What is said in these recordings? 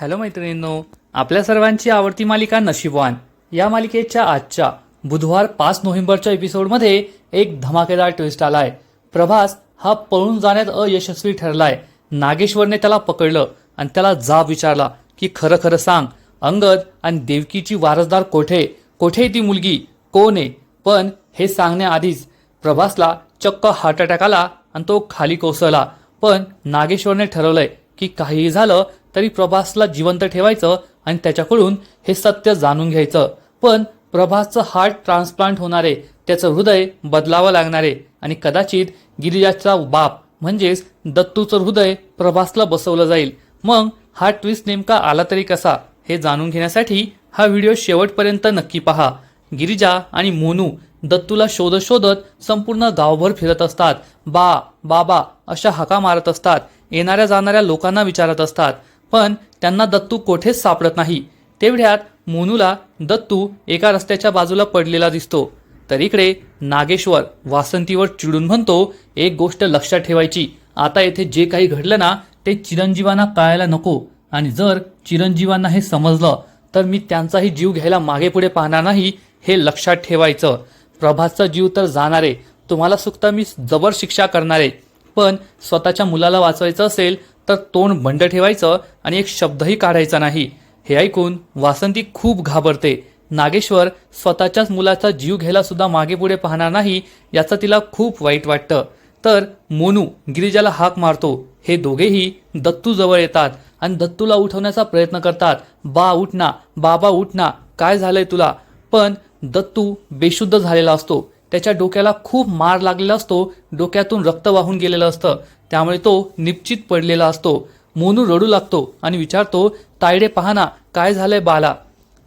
Hello मैत्रिणींनो आपल्या सर्वांची आवडती मालिका नशीबवान. या मालिकेच्या आजच्या बुधवार पाच नोव्हेंबरच्या एपिसोडमध्ये एक धमाकेदार ट्विस्ट आलाय. प्रभास हा पळून जाण्यात अयशस्वी ठरलाय. नागेश्वरने त्याला पकडलं आणि त्याला जाब विचारला की खरं खरं सांग अंगद आणि देवकीची वारसदार कोठे? कोठे ती मुलगी? कोण आहे? पण हे सांगण्याआधीच प्रभासला चक्क हार्ट अटॅक आला आणि तो खाली कोसळला. पण नागेश्वरने ठरवलंय की काहीही झालं तरी प्रभासला जिवंत ठेवायचं आणि त्याच्याकडून हे सत्य जाणून घ्यायचं. पण प्रभासचं हार्ट ट्रान्सप्लांट होणारे त्याचं हृदय बदलावं लागणारे आणि कदाचित गिरिजाचा बाप म्हणजेच दत्तूचं हृदय प्रभासला बसवलं जाईल. मग हा ट्विस्ट नेमका आला तरी कसा हे जाणून घेण्यासाठी हा व्हिडिओ शेवटपर्यंत नक्की पहा. गिरिजा आणि मोनू दत्तूला शोधत शोधत संपूर्ण गावभर फिरत असतात. बा बाबा अशा हाका मारत असतात. येणाऱ्या जाणाऱ्या लोकांना विचारत असतात. पण त्यांना दत्तू कोठेच सापडत नाही. तेवढ्यात मोनूला दत्तू एका रस्त्याच्या बाजूला पडलेला दिसतो. तर इकडे नागेश्वर वासंतीवर चिडून म्हणतो एक गोष्ट लक्षात ठेवायची. आता येथे जे काही घडलं ना ते चिरंजीवांना कळायला नको. आणि जर चिरंजीवांना हे समजलं तर मी त्यांचाही जीव घ्यायला मागे पुढे पाहणार नाही हे लक्षात ठेवायचं. प्रभासचा जीव तर जाणारे. तुम्हाला सुद्धा मी जबर शिक्षा करणार. आहे पण स्वतःच्या मुलाला वाचवायचं असेल तर तोंड बंड ठेवायचं आणि एक शब्दही काढायचा नाही. हे ऐकून वासंती खूप घाबरते. नागेश्वर स्वतःच्याच मुलाचा जीव घ्यायला सुद्धा मागे पुढे पाहणार नाही याचं तिला खूप वाईट वाटतं. तर मोनू गिरिजाला हाक मारतो. हे दोघेही दत्तू जवळ येतात आणि दत्तूला उठवण्याचा प्रयत्न करतात. बा उठना बाबा उठना काय झालंय तुला? पण दत्तू बेशुद्ध झालेला असतो. त्याच्या डोक्याला खूप मार लागलेला असतो. डोक्यातून रक्त वाहून गेलेलं असतं. त्यामुळे तो निश्चित पडलेला असतो. मोनू रडू लागतो आणि विचारतो तायडे पहा ना काय झालंय बाला?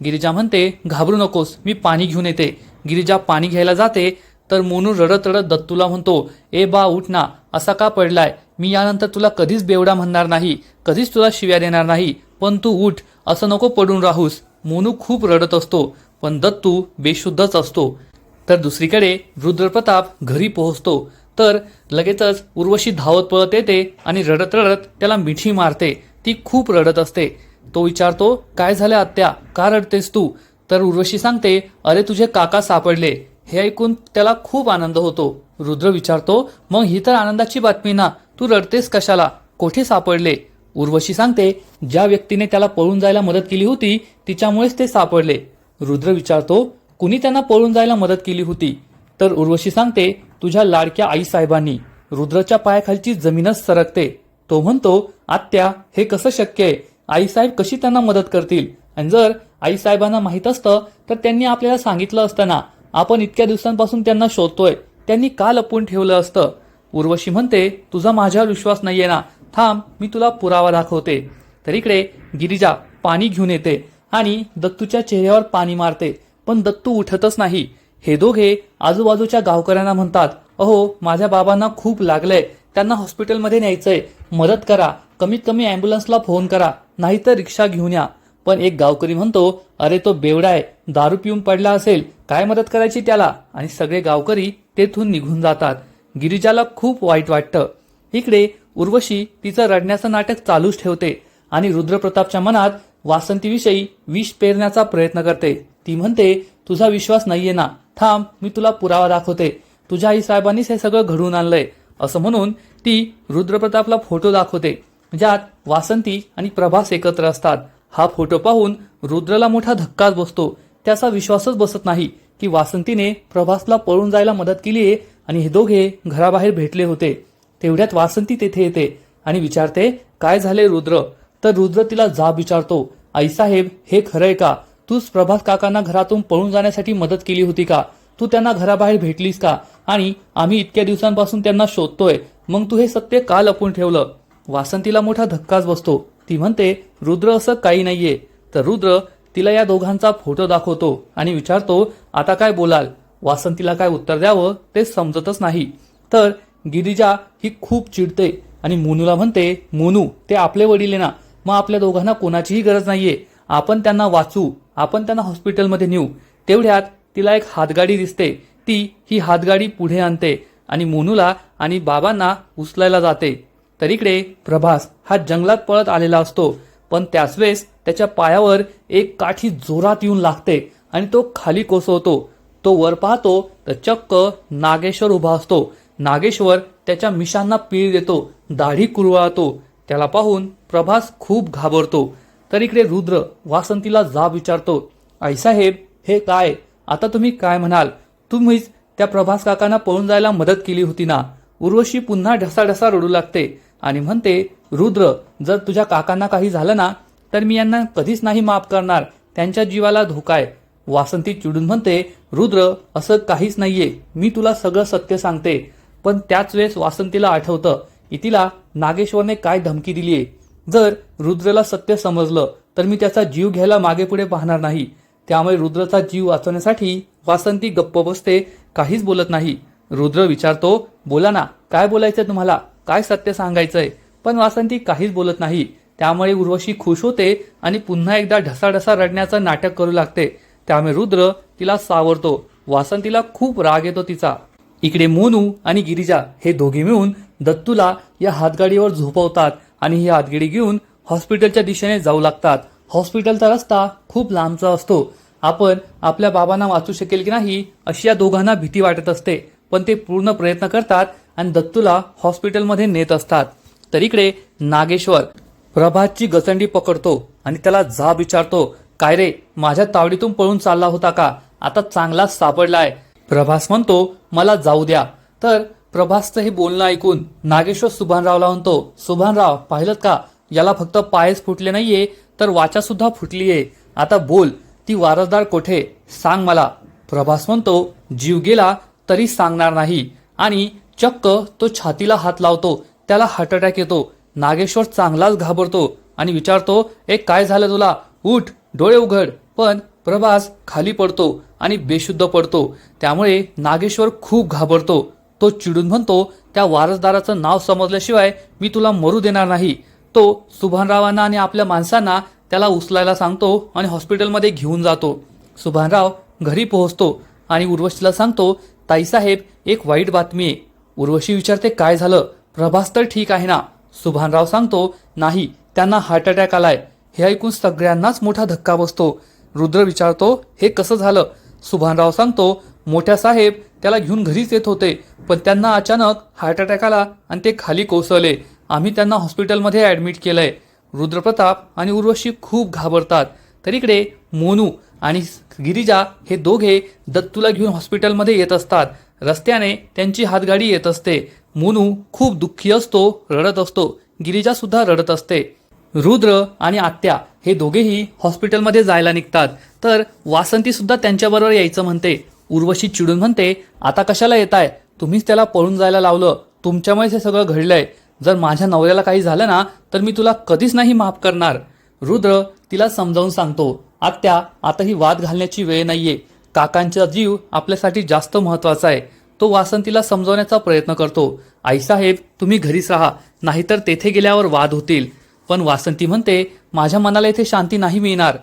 गिरिजा म्हणते घाबरू नकोस मी पाणी घेऊन येते. गिरिजा पाणी घ्यायला जाते तर मोनू रडत रडत दत्तूला म्हणतो ए बा उठ ना असा का पडलाय? मी यानंतर तुला कधीच बेवडा म्हणणार नाही कधीच तुला शिव्या देणार नाही पण तू उठ असं नको पडून राहूस. मोनू खूप रडत असतो पण दत्तू बेशुद्धच असतो. तर दुसरीकडे रुद्रप्रताप घरी पोहोचतो. तर लगेचच उर्वशी धावत पळत येते आणि रडत रडत त्याला मिठी मारते. ती खूप रडत असते. तो विचारतो काय झालं आत्या? का रडतेस तू? तर उर्वशी सांगते अरे तुझे काका सापडले. हे ऐकून त्याला खूप आनंद होतो. रुद्र विचारतो मग ही तर आनंदाची बातमी ना? तू रडतेस कशाला? कोठे सापडले? उर्वशी सांगते ज्या व्यक्तीने त्याला पळून जायला मदत केली होती तिच्यामुळेच ते सापडले. रुद्र विचारतो कुणी त्यांना पळून जायला मदत केली होती? तर उर्वशी सांगते तुझ्या लाडक्या आईसाहेबांनी रुद्रच्या पायाखालची जमीनच सरकते. तो म्हणतो आत्या हे कसं शक्य आहे? आईसाहेब कशी त्यांना मदत करतील? आणि जर आईसाहेबांना माहीत असतं तर त्यांनी आपल्याला सांगितलं असतं ना आपण इतक्या दिवसांपासून त्यांना शोधतोय. त्यांनी का लपवून ठेवलं असतं? उर्वशी म्हणते तुझा माझ्यावर विश्वास नाहीये ना. थांब मी तुला पुरावा दाखवते. तर इकडे गिरिजा पाणी घेऊन येते आणि दत्तूच्या चेहऱ्यावर पाणी मारते. पण दत्तू उठतच नाही. हे दोघे आजूबाजूच्या गावकऱ्यांना म्हणतात अहो माझ्या बाबांना खूप लागलंय. त्यांना हॉस्पिटलमध्ये न्यायचंय. मदत करा. कमीत कमी अँब्युलन्सला फोन करा. नाहीतर रिक्षा घेऊन या. पण एक गावकरी म्हणतो अरे तो बेवडा आहे. दारू पिऊन पडला असेल. काय मदत करायची त्याला? आणि सगळे गावकरी तेथून निघून जातात. गिरिजाला खूप वाईट वाटतं. इकडे उर्वशी तिचं रडण्याचं नाटक चालूच ठेवते आणि रुद्रप्रतापच्या मनात वासंतीविषयी विष पेरण्याचा प्रयत्न करते. ती म्हणते तुझा विश्वास नाहीये ना. थांब मी तुला पुरावा दाखवते. तुझ्या आई साहेबांनीच हे सगळं घडवून आणलंय. असं म्हणून ती रुद्रप्रतापला फोटो दाखवते. ज्यात वासंती आणि प्रभास एकत्र असतात. हा फोटो पाहून रुद्रला मोठा धक्काच बसतो. त्याचा विश्वासच बसत नाही की वासंतीने प्रभासला पळून जायला मदत केली आहे आणि हे दोघे घराबाहेर भेटले होते. तेवढ्यात वासंती तेथे येते आणि विचारते काय झाले रुद्र? तर रुद्र तिला जाब विचारतो आईसाहेब हे खरंय का? तूच प्रभास काकांना घरातून पळून जाण्यासाठी मदत केली होती का? तू त्यांना घराबाहेर भेटलीस का? आणि आम्ही इतक्या दिवसांपासून त्यांना शोधतोय. मग तू हे सत्य का लपून ठेवलं? वासंतीला मोठा धक्काच बसतो. ती म्हणते रुद्र असं काही नाहीये. तर रुद्र तिला या दोघांचा फोटो दाखवतो आणि विचारतो आता काय बोलाल? वासंतीला काय उत्तर द्यावं? ते समजतच नाही. तर गिरिजा ही खूप चिडते आणि मोनूला म्हणते मोनू ते आपले वडील आहे ना. मग आपल्या दोघांना कोणाचीही गरज नाहीये. आपण त्यांना वाचू आपण त्यांना हॉस्पिटलमध्ये नेऊ तेवढ्यात तिला एक हातगाडी दिसते. ती ही हातगाडी पुढे आणते आणि मोनूला आणि बाबांना उचलायला जाते. तर इकडे प्रभास हा जंगलात पळत आलेला असतो पण त्याच वेळेस त्याच्या पायावर एक काठी जोरात येऊन लागते आणि तो खाली कोसळतो. तो वर पाहतो तर चक्क नागेश्वर उभा असतो. नागेश्वर त्याच्या मिशांना पीळ देतो दाढी कुरवाळतो. त्याला पाहून प्रभास खूप घाबरतो. तर इकडे रुद्र वासंतीला जाब विचारतो आईसाहेब हे काय? आता तुम्ही काय म्हणाल? तुम्हीच त्या प्रभास काकांना पळून जायला मदत केली होती ना? उर्वशी पुन्हा ढसाढसा रडू लागते आणि म्हणते रुद्र जर तुझ्या काकांना काही झालं ना तर मी यांना कधीच नाही माफ करणार. त्यांच्या जीवाला धोका आहे. वासंती चिडून म्हणते रुद्र असं काहीच नाहीये. मी तुला सगळं सत्य सांगते. पण त्याच वेळेस वासंतीला आठवतं की तिला नागेश्वरने काय धमकी दिलीये? जर रुद्रला सत्य समजलं तर मी त्याचा जीव घ्यायला मागे पुढे पाहणार नाही. त्यामुळे रुद्रचा जीव वाचवण्यासाठी वासंती गप्प बसते काहीच बोलत नाही. रुद्र विचारतो बोला ना काय बोलायचंय तुम्हाला? काय सत्य सांगायचंय? पण वासंती काहीच बोलत नाही. त्यामुळे उर्वशी खुश होते आणि पुन्हा एकदा ढसाढसा रडण्याचं नाटक करू लागते. त्यामुळे रुद्र तिला सावरतो. वासंतीला खूप राग येतो तिचा. इकडे मोनू आणि गिरिजा हे दोघे मिळून दत्तूला या हातगाडीवर झोपवतात. आणि ही हातगिडी घेऊन हॉस्पिटलच्या दिशेने जाऊ लागतात. हॉस्पिटलचा रस्ता खूप लांबचा असतो. आपण आपल्या बाबांना वाचू शकेल की नाही अशी या दोघांना भीती वाटत असते. पण ते पूर्ण प्रयत्न करतात आणि दत्तूला हॉस्पिटलमध्ये नेत असतात. तर इकडे नागेश्वर प्रभातची गचंडी पकडतो आणि त्याला जाब विचारतो काय रे माझ्या तावडीतून पळून चालला होता का? आता चांगलाच सापडलाय. प्रभास म्हणतो मला जाऊ द्या. तर प्रभासचं हे बोलणं ऐकून नागेश्वर सुभानरावला म्हणतो सुभानराव पाहिलं का? याला फक्त पायच फुटले नाहीये तर वाचा सुद्धा फुटलीये. आता बोल ती वारसदार कोठे? सांग मला. प्रभास म्हणतो जीव गेला तरी सांगणार नाही. आणि चक्क तो छातीला हात लावतो त्याला हार्ट अटॅक येतो. नागेश्वर चांगलाच घाबरतो आणि विचारतो ए काय झालं तुला? उठ डोळे उघड. पण प्रभास खाली पडतो आणि बेशुद्ध पडतो. त्यामुळे नागेश्वर खूप घाबरतो. तो चिडून म्हणतो त्या वारसदाराचं नाव समजल्याशिवाय मी तुला मरू देणार नाही. तो सुभानरावांना आणि आपल्या माणसांना त्याला उचलायला सांगतो आणि हॉस्पिटलमध्ये घेऊन जातो. सुभानराव घरी पोहोचतो आणि उर्वशीला सांगतो ताईसाहेब एक वाईट बातमी आहे. उर्वशी विचारते काय झालं? प्रभास तर ठीक आहे ना? सुभानराव सांगतो नाही त्यांना हार्ट अटॅक आलाय. हे ऐकून सगळ्यांनाच मोठा धक्का बसतो. रुद्र विचारतो हे कसं झालं? सुभानराव सांगतो मोठ्या साहेब त्याला घेऊन घरीच येत होते. पण त्यांना अचानक हार्ट अटॅक आला आणि ते खाली कोसळले. आम्ही त्यांना हॉस्पिटलमध्ये ॲडमिट केलं आहे रुद्रप्रताप आणि उर्वशी खूप घाबरतात. तर इकडे मोनू आणि गिरिजा हे दोघे दत्तूला घेऊन हॉस्पिटलमध्ये येत असतात. रस्त्याने त्यांची हातगाडी येत असते. मोनू खूप दुःखी असतो रडत असतो. गिरिजासुद्धा रडत असते. रुद्र आणि आत्या हे दोघेही हॉस्पिटलमध्ये जायला निघतात. तर वासंतीसुद्धा त्यांच्याबरोबर यायचं म्हणते. उर्वशी चिडून म्हणते आता कशाला येताय? तुम्हीच त्याला पळून जायला लावलं. तुमच्यामुळेच हे सगळं घडलंय. जर माझ्या नवऱ्याला काही झालं ना तर मी तुला कधीच नाही माफ करणार. रुद्र तिला समजावून सांगतो आत्या आता ही वाद घालण्याची वेळ नाहीये. काकांचा जीव आपल्यासाठी जास्त महत्त्वाचा आहे. तो वासंतीला समजवण्याचा प्रयत्न करतो. आईसाहेब तुम्ही घरीच राहा. नाहीतर तेथे गेल्यावर वाद होतील. पण वासंती म्हणते माझ्या मनाला इथे शांती नाही मिळणार.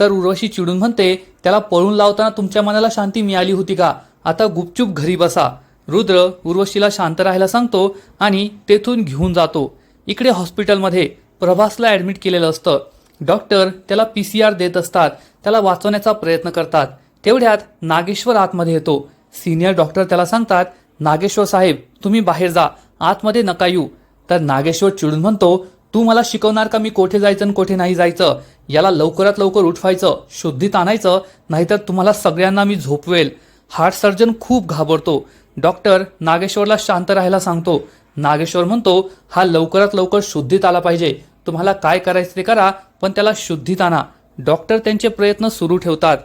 तर उर्वशी चिडून म्हणते त्याला पळून लावताना तुमच्या मनाला शांती मिळाली होती का? आता गुपचूप घरी बसा. रुद्र उर्वशीला शांत राहायला सांगतो आणि तेथून घेऊन जातो. इकडे हॉस्पिटलमध्ये प्रभासला ॲडमिट केलेलं असतं. डॉक्टर त्याला पी सी आर देत असतात. त्याला वाचवण्याचा प्रयत्न करतात. तेवढ्यात नागेश्वर आतमध्ये येतो. सिनियर डॉक्टर त्याला सांगतात नागेश्वर साहेब तुम्ही बाहेर जा. आतमध्ये नका येऊ. तर नागेश्वर चिडून म्हणतो तू मला शिकवणार का मी कोठे जायचं आणि कोठे नाही जायचं? याला लवकरात लवकर उठवायचं शुद्धीत आणायचं नाहीतर तुम्हाला सगळ्यांना मी झोपवेल. हार्ट सर्जन खूप घाबरतो. डॉक्टर नागेश्वरला शांत राहायला सांगतो. नागेश्वर म्हणतो हा लवकरात लवकर शुद्धीत आला पाहिजे. तुम्हाला काय करायचं ते करा पण त्याला शुद्धीत आणा. डॉक्टर त्यांचे प्रयत्न सुरू ठेवतात.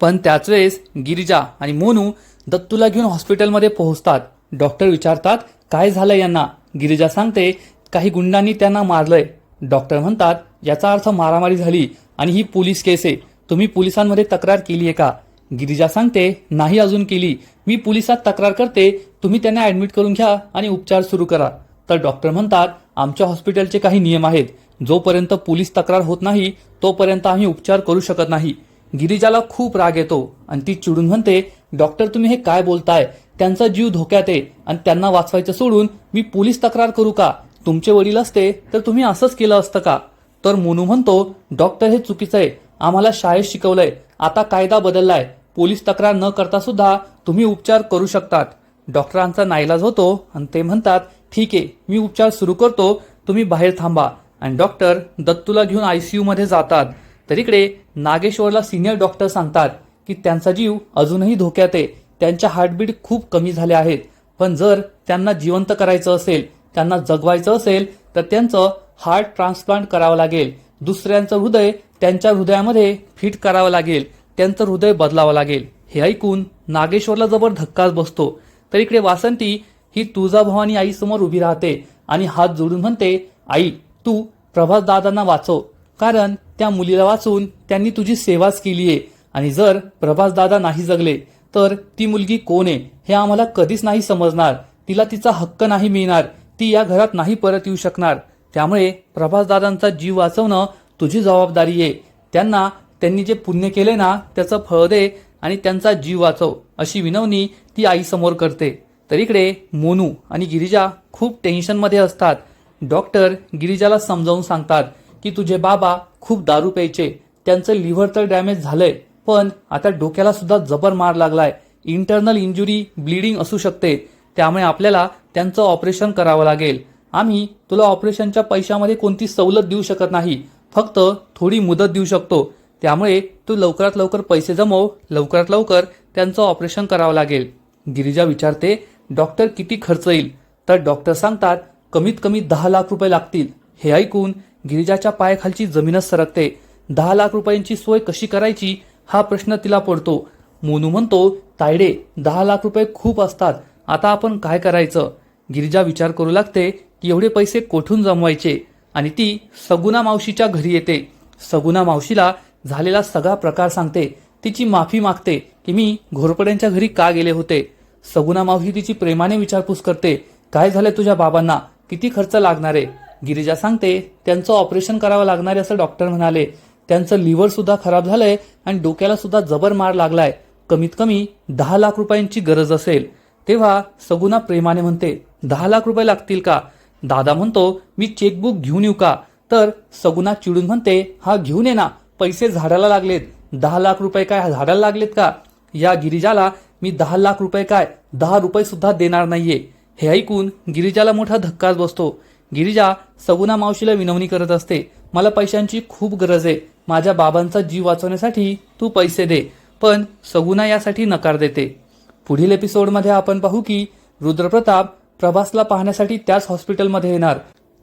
पण त्याच वेळेस गिरिजा आणि मोनू दत्तूला घेऊन हॉस्पिटलमध्ये पोहोचतात. डॉक्टर विचारतात काय झालं यांना? गिरिजा सांगते काही गुंडांनी त्यांना मारलंय. डॉक्टर म्हणतात याचा अर्थ मारामारी झाली आणि ही पोलीस केस? आहे तुम्ही पोलिसांमध्ये तक्रार केली आहे का? गिरिजा सांगते नाही अजून केली. मी पोलिसात तक्रार करते तुम्ही त्यांना ऍडमिट करून घ्या आणि उपचार सुरू करा. तर डॉक्टर म्हणतात आमच्या हॉस्पिटलचे काही नियम आहेत. जोपर्यंत पोलीस तक्रार होत नाही तोपर्यंत आम्ही उपचार करू शकत नाही. गिरिजाला खूप राग येतो आणि ती चिडून म्हणते डॉक्टर तुम्ही हे काय बोलताय? त्यांचा जीव धोक्यात आहे आणि त्यांना वाचवायचं सोडून मी पोलीस तक्रार करू का? तुमचे वडील असते तर तुम्ही असंच केलं असतं का? तर मोनू म्हणतो डॉक्टर हे चुकीचं आहे. आम्हाला शाळेत शिकवलंय. आता कायदा बदललाय. पोलीस तक्रार न करता सुद्धा तुम्ही उपचार करू शकतात. डॉक्टरांचा नाईलाज होतो आणि ते म्हणतात ठीक आहे मी उपचार सुरू करतो. तुम्ही बाहेर थांबा. आणि डॉक्टर दत्तूला घेऊन आयसीयू मध्ये जातात. तर इकडे नागेश्वरला सिनियर डॉक्टर सांगतात की त्यांचा जीव अजूनही धोक्यात आहे. त्यांच्या हार्टबीट खूप कमी झाले आहेत. पण जर त्यांना जिवंत करायचं असेल त्यांना जगवायचं असेल तर त्यांचं हार्ट ट्रान्सप्लांट करावं लागेल. दुसऱ्यांचं हृदय त्यांच्या हृदयामध्ये फिट करावं लागेल. त्यांचं हृदय बदलावं लागेल. हे ऐकून नागेश्वरला जबर धक्काच बसतो. तर इकडे वासंती ही तुळजाभवानी आईसमोर उभी राहते आणि हात जोडून म्हणते आई तू प्रभास दादांना वाचव. कारण त्या मुलीला वाचून त्यांनी तुझी सेवाच केली आहे आणि जर प्रभास दादा नाही जगले तर ती मुलगी कोण आहे? हे आम्हाला कधीच नाही समजणार. तिला तिचा हक्क नाही मिळणार. ती या घरात नाही परत येऊ शकणार. त्यामुळे प्रभासदादांचा जीव वाचवणं तुझी जबाबदारी आहे. त्यांना त्यांनी जे पुण्य केले ना त्याचं फळ दे आणि त्यांचा जीव वाचव अशी विनवणी ती आईसमोर करते. तर इकडे मोनू आणि गिरिजा खूप टेन्शनमध्ये असतात. डॉक्टर गिरिजाला समजावून सांगतात की तुझे बाबा खूप दारू प्यायचे. त्यांचं लिव्हर तर डॅमेज झालंय पण आता डोक्याला सुद्धा जबर मार लागलाय. इंटरनल इंजुरी ब्लिडिंग असू शकते. त्यामुळे आपल्याला त्यांचं ऑपरेशन करावं लागेल. आम्ही तुला ऑपरेशनच्या पैशामध्ये कोणती सवलत देऊ शकत नाही. फक्त थोडी मुदत देऊ शकतो. त्यामुळे तू लवकरात लवकर पैसे जमव. लवकरात लवकर त्यांचं ऑपरेशन करावं लागेल. गिरिजा विचारते डॉक्टर किती खर्च येईल? तर डॉक्टर सांगतात कमीत कमी दहा लाख रुपये लागतील. हे ऐकून गिरिजाच्या पायाखालची जमीनच सरकते. दहा लाख रुपयांची सोय कशी करायची? हा प्रश्न तिला पडतो. मोनू म्हणतो तायडे दहा लाख रुपये खूप असतात. आता आपण काय करायचं? गिरिजा विचार करू लागते की एवढे पैसे कोठून जमवायचे? आणि ती सगुना मावशीच्या घरी येते. सगुना मावशीला झालेला सगळा प्रकार सांगते. तिची माफी मागते की मी घोरपड्यांच्या घरी का गेले होते? सगुना मावशी तिची प्रेमाने विचारपूस करते. काय झालं तुझ्या बाबांना? किती खर्च लागणार? आहे गिरिजा सांगते त्यांचं ऑपरेशन करावं लागणार आहे असं डॉक्टर म्हणाले. त्यांचं लिव्हर सुद्धा खराब झालंय आणि डोक्याला सुद्धा जबर मार लागलाय. कमीत कमी दहा लाख रुपयांची गरज असेल. तेव्हा सगुना प्रेमाने म्हणते दहा लाख रुपये लागतील का? दादा म्हणतो मी चेकबुक घेऊन येऊ का? तर सगुना चिडून म्हणते हा घेऊन ये ना. पैसे झाडाला लागलेत. दहा लाख रुपये काय झाडाला लागलेत का? या गिरिजाला मी दहा लाख रुपये काय? दहा रुपये सुद्धा देणार नाहीये. हे ऐकून गिरिजाला मोठा धक्काच बसतो. गिरिजा सगुना मावशीला विनवणी करत असते मला पैशांची खूप गरज आहे. माझ्या बाबांचा जीव वाचवण्यासाठी तू पैसे दे. पण सगुना यासाठी नकार देते. पुढील एपिसोडमध्ये आपण पाहू की रुद्रप्रताप प्रभासला पाहण्यासाठी त्याच हॉस्पिटलमध्ये येणार.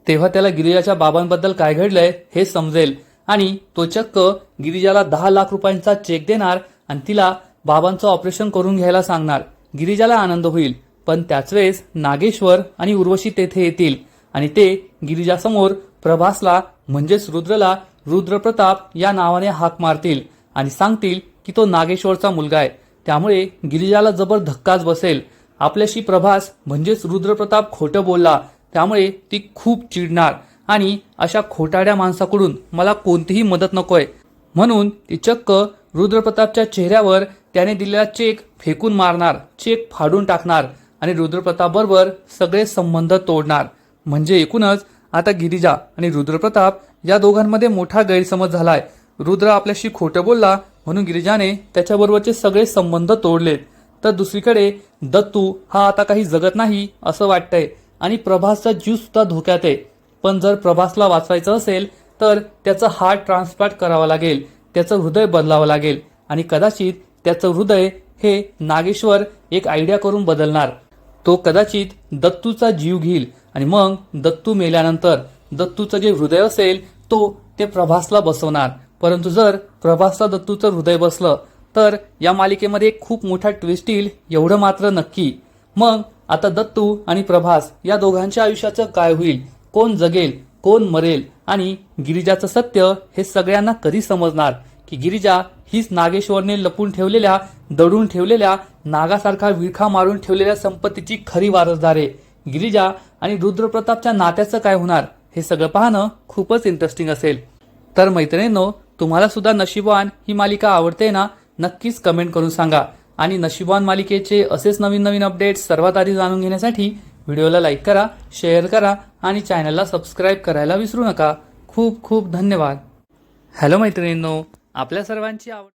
तेव्हा त्याला गिरिजाच्या बाबांबद्दल काय घडलंय हे समजेल. आणि तो चक्क गिरिजाला दहा लाख रुपयांचा चेक देणार आणि तिला बाबांचं ऑपरेशन करून घ्यायला सांगणार. गिरिजाला आनंद होईल. पण त्याच वेळेस नागेश्वर आणि उर्वशी तेथे येतील. आणि ते गिरिजासमोर प्रभासला म्हणजेच रुद्रला रुद्रप्रताप या नावाने हाक मारतील आणि सांगतील की तो नागेश्वरचा मुलगा आहे. त्यामुळे गिरिजाला जबर धक्काच बसेल. आपल्याशी प्रभास म्हणजेच रुद्रप्रताप खोटं बोलला त्यामुळे ती खूप चिडणार. आणि अशा खोटाड्या माणसाकडून मला कोणतीही मदत नकोय. म्हणून ती चक्क रुद्रप्रतापच्या चेहऱ्यावर त्याने दिलेला चेक फेकून मारणार चेक फाडून टाकणार आणि रुद्रप्रताप बरोबर सगळे संबंध तोडणार. म्हणजे एकूणच आता गिरिजा आणि रुद्रप्रताप या दोघांमध्ये मोठा गैरसमज झालाय. रुद्र आपल्याशी खोटं बोलला म्हणून गिरिजाने त्याच्याबरोबरचे सगळे संबंध तोडलेत. तर दुसरीकडे दत्तू हा आता काही जगत नाही असं वाटतंय. आणि प्रभासचा जीव सुद्धा धोक्यात आहे. पण जर प्रभासला वाचवायचं असेल तर त्याचं हार्ट ट्रान्सप्लांट करावं लागेल. त्याचं हृदय बदलावं लागेल. आणि कदाचित त्याचं हृदय हे नागेश्वर एक आयडिया करून बदलणार. तो कदाचित दत्तूचा जीव घेईल. आणि मग दत्तू मेल्यानंतर दत्तूचं जे हृदय असेल तो ते प्रभासला बसवणार. परंतु जर प्रभासला दत्तूचं हृदय बसलं तर या मालिकेमध्ये खूप मोठा ट्विस्ट येईल एवढं मात्र नक्की. मग आता दत्तू आणि प्रभास या दोघांच्या आयुष्याचं काय होईल? कोण जगेल कोण मरेल? आणि गिरिजाचं सत्य हे सगळ्यांना कधी समजणार? की गिरिजा हीच नागेश्वरने लपून ठेवलेल्या दडून ठेवलेल्या नागासारखा विळखा मारून ठेवलेल्या संपत्तीची खरी वारसदार आहे. गिरिजा आणि रुद्रप्रतापच्या नात्याचं काय होणार? हे सगळं पाहणं खूपच इंटरेस्टिंग असेल. तर मैत्रिणींनो तुम्हाला सुद्धा नशीबवान ही मालिका आवडते ना? नक्कीच कमेंट करून सांगा. आणि नशिबान मालिकेचे असेच नवीन नवीन अपडेट्स सर्वात आधी जाणून घेण्यासाठी व्हिडिओला लाईक करा शेअर करा आणि चॅनलला सबस्क्राईब करायला विसरू नका. खूप खूप धन्यवाद. हॅलो मैत्रिणींनो आपल्या सर्वांची आवड